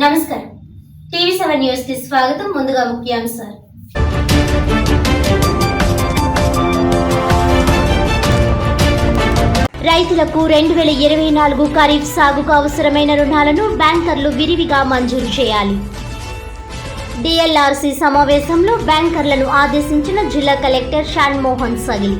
నమస్కారం. TV seven న్యూస్కి స్వాగతం ముందుగా ముఖ్యాంశాలు. రైతులకు రెండు వేల ఇరవై నాలుగు ఖరీఫ్ సాగుకు అవసరమైన రుణాలను బ్యాంకర్లు విరివిగా మంజూరు చేయాలి. డిఎల్ఆర్సీ సమావేశంలో బ్యాంకర్లను ఆదేశించిన జిల్లా కలెక్టర్ షాన్ మోహన్ సగిలి.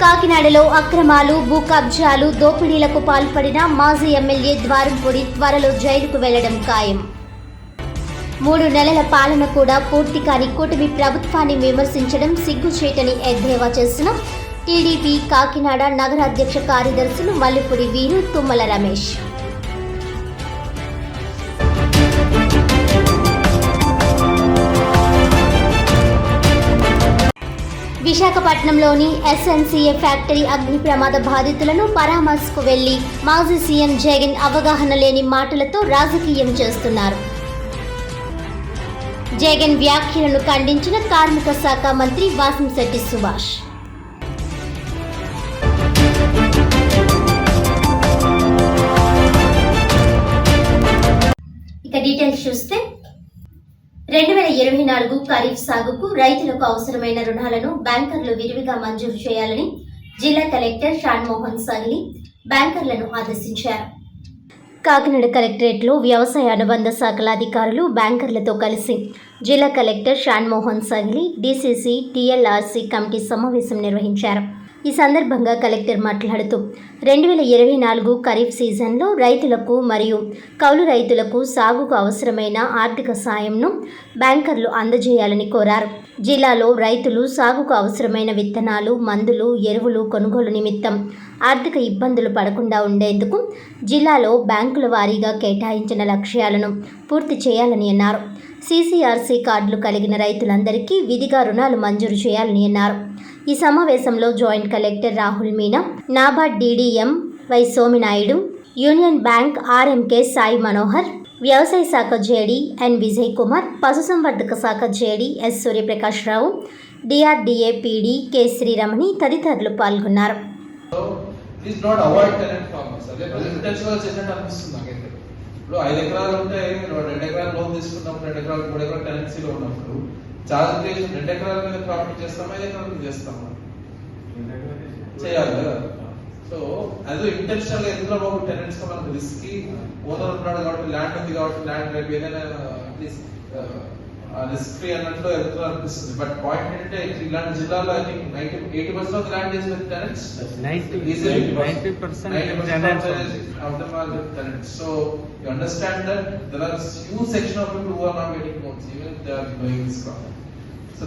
కాకినాడలో అక్రమాలు భూ కబ్జాలు దోపిడీలకు పాల్పడిన మాజీ ఎమ్మెల్యే ద్వారంపూడి త్వరలో జైలుకు వెళ్ళడం ఖాయం. మూడు నెలల పాలన కూడా పూర్తి కాని కూటమి ప్రభుత్వాన్ని విమర్శించడం సిగ్గుచేటని ఎద్దేవా చేసిన టీడీపీ కాకినాడ నగరాధ్యక్ష కార్యదర్శులు మల్లెపూడి వీరు తుమ్మల రమేష్. విశాఖపట్నంలోని ఎస్ఎన్సీఏ ఫ్యాక్టరీ అగ్ని ప్రమాద బాధితులను పరామర్శకు వెళ్ళి మాజీ సీఎం జగన్ అవగాహన లేని మాటలతో రాజకీయం చేస్తున్నారు. జగన్ వ్యాఖ్యలను ఖండించిన కార్మిక శాఖ మంత్రి వాసంశెట్టి సుభాష్. ఇక డీటెయిల్స్ చూస్తే రెండు వేల ఇరవై నాలుగు ఖరీఫ్ సాగుకు రైతులకు అవసరమైన రుణాలను బ్యాంకర్లు విరివిగా మంజూరు చేయాలని జిల్లా కలెక్టర్ షాన్ మోహన్ సాగిలి బ్యాంకర్లను ఆదేశించారు. కాకినాడ కలెక్టరేట్లో వ్యవసాయ అనుబంధ శాఖల అధికారులు బ్యాంకర్లతో కలిసి జిల్లా collector Shan Mohan DCC TLRC committee సమావేశం నిర్వహించారు. ఈ సందర్భంగా కలెక్టర్ మాట్లాడుతూ రెండు వేల ఇరవై నాలుగు ఖరీఫ్ సీజన్లో రైతులకు మరియు కౌలు రైతులకు సాగుకు అవసరమైన ఆర్థిక సాయంను బ్యాంకర్లు అందజేయాలని కోరారు. జిల్లాలో రైతులు సాగుకు అవసరమైన విత్తనాలు మందులు ఎరువులు కొనుగోలు నిమిత్తం ఆర్థిక ఇబ్బందులు పడకుండా ఉండేందుకు జిల్లాలో బ్యాంకుల వారీగా కేటాయించిన లక్ష్యాలను పూర్తి చేయాలని అన్నారు. సీసీఆర్సీ కార్డులు కలిగిన రైతులందరికీ విధిగా రుణాలు మంజూరు చేయాలని అన్నారు. ఈ సమావేశంలో joint collector Rahul Meena NABARD DDM Y Sominaidu union bank RMK Sai Manohar వ్యవసాయ శాఖ జేడీ ఎన్ విజయ్ కుమార్ పశుసంవర్ధక శాఖ JD S Suryaprakash Rao DRDA PD K Sriramani తదితరులు పాల్గొన్నారు. ఇప్పుడు ఐదు ఎకరాలు ఉంటే రెండు ఎకరాలు లోన్ తీసుకున్నప్పుడు రెండు ఎకరాలు మూడు ఎకరాలు టెనెన్సీలో ఉన్నప్పుడు చార్జ్ చేసి రెండు ఎకరాల మీద ప్రాఫిట్ చేస్తామా ఐదు ఎకరాల మీద చేస్తామా? చేయాలి కదా. సో అదే ఇంటెన్షనల్గా ఎందులో బాబు టెనెంట్స్ మనకు రిస్క్ ఓనర్ ఉన్నాడు కాబట్టి ల్యాండ్ ఉంది కాబట్టి ల్యాండ్ రేపు ఏదైనా అట్లీస్ట్ రిస్క్ ఫ్రీ అన్నట్లు వెళ్తున్నా అనిపిస్తుంది బట్ పాయింట్ ఏంటంటే ఇలాంటి జిల్లాలో I think ninety eighty percent of land is with tenants 90 Easily. 90% 90% tenants of only. the- of them are with tenants. So you understand that there are huge section of people who are not getting loans, even if they are doing this crop. So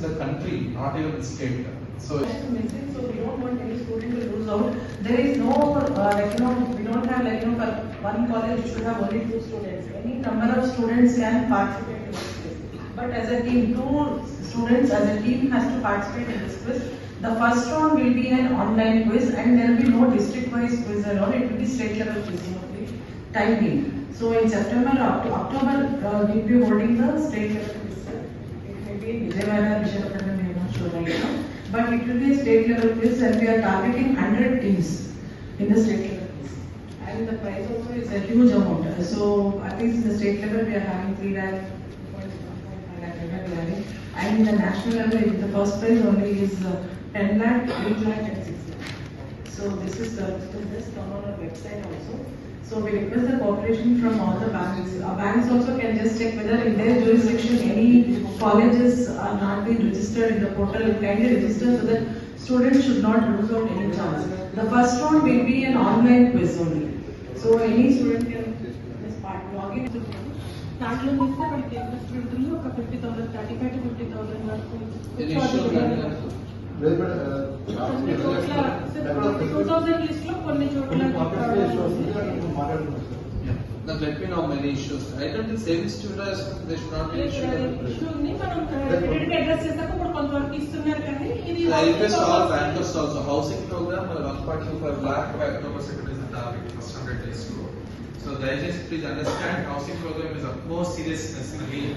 the country, not even the state. So So we don't want any student to lose out. There is no, uh, like, you know, we don't have like, you know, one college should have only two students. Any number of students can participate in this quiz. But as a team, two students as a team has to participate in this quiz. The first round will be an online quiz and there will be no district wise quiz and all, it will be state level quiz, the time being. So in September, Oct- October, uh, we'll be holding the state level quiz. It may be in Vijayawada, Visakhapatnam, we are not sure right now. But it will be a state level quiz and we are targeting hundred teams in the state level quiz. And the prize also is a huge amount. So at least in the state level, we are having three lakh, point five lakh, having. And in the national level, the first prize only is uh, ten lakh, eight lakh and six lakh. So this is, uh, this is come on our website also. So we request the cooperation from all the banks. Uh, banks also can just check whether in their jurisdiction, any colleges are not being registered in the portal, kindly register so that students should not lose out any chance. The first round will be an online quiz only. So any student can just part, log in. దాంట్లో చూస్తే మనకి investment ఒక fifty thousand thirty five to fifty thousand వరకు that let me know many issues. I don't think savings to us, they should not be issued. I request all bankers also, housing program, uh, 1.25 lakh by October 2nd is the target, first 100 days ago. So, digest, please understand, housing program is of most seriousness in India.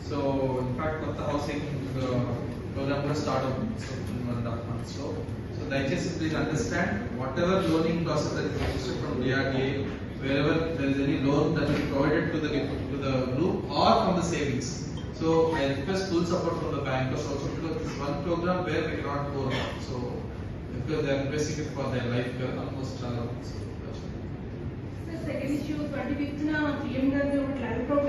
So, in fact, what the housing uh, program కూడా start అవుతుంది so one and half months లో so దయచేసి please understand whatever loaning process that is registered from DRDA wherever there is any loan that is provided to the to the group or from the savings. So I request full support from the bankers also because this is one program where we cannot go wrong. So because they are investing it for their life uh, almost. Uh, so that's Second issue, twenty fifth na PM గారి ఒక travel programme